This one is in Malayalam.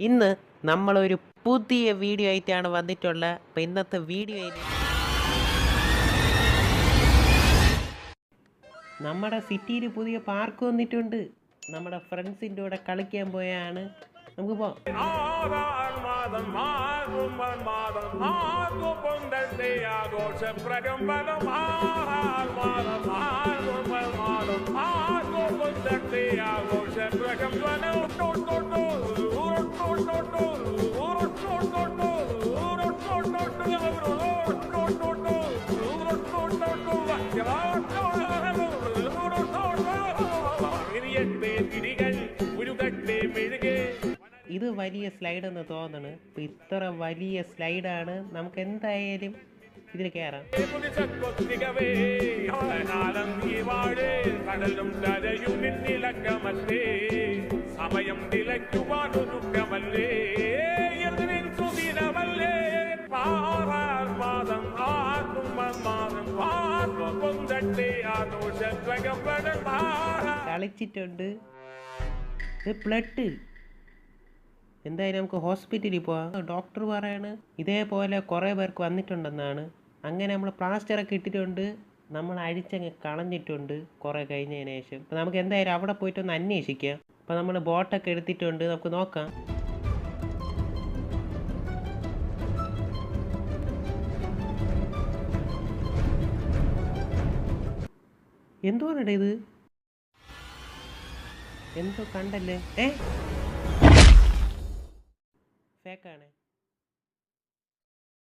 ഇന്ന് നമ്മളൊരു പുതിയ വീഡിയോ ആയിട്ടാണ് വന്നിട്ടുള്ളത് അപ്പം ഇന്നത്തെ വീഡിയോ നമ്മുടെ സിറ്റിയിൽ പുതിയ പാർക്ക് വന്നിട്ടുണ്ട് നമ്മുടെ ഫ്രണ്ട്സിന്റെ കൂടെ കളിക്കാൻ പോയാണ് നമുക്ക് പോവാം ഇത് വലിയ സ്ലൈഡെന്ന് തോന്നണ്. അപ്പം ഇത്ര വലിയ സ്ലൈഡാണ് നമുക്ക് എന്തായാലും ഇതിൽ കയറാം സമയം നിലയ്ക്കുവാനൊരുക്കമല്ലേ എതിരിൻ കളിച്ചിട്ടുണ്ട് ബ്ലഡ് എന്തായാലും നമുക്ക് ഹോസ്പിറ്റലിൽ പോവാം. ഡോക്ടർ പറയാണ് ഇതേപോലെ കുറേ പേർക്ക് വന്നിട്ടുണ്ടെന്നാണ്. അങ്ങനെ നമ്മൾ പ്ലാസ്റ്ററൊക്കെ ഇട്ടിട്ടുണ്ട്. നമ്മൾ അഴിച്ചങ്ങ് കളഞ്ഞിട്ടുണ്ട് കുറേ കഴിഞ്ഞതിന് ശേഷം. അപ്പോൾ നമുക്ക് എന്തായാലും അവിടെ പോയിട്ടൊന്ന് അന്വേഷിക്കാം. അപ്പോൾ നമ്മൾ ബോട്ടൊക്കെ എടുത്തിട്ടുണ്ട്. നമുക്ക് നോക്കാം. എന്തുകൊണ്ടാണ് ഇത് എന്തോ കണ്ടല്ലേ? ഏ? ഫേക്കാണ്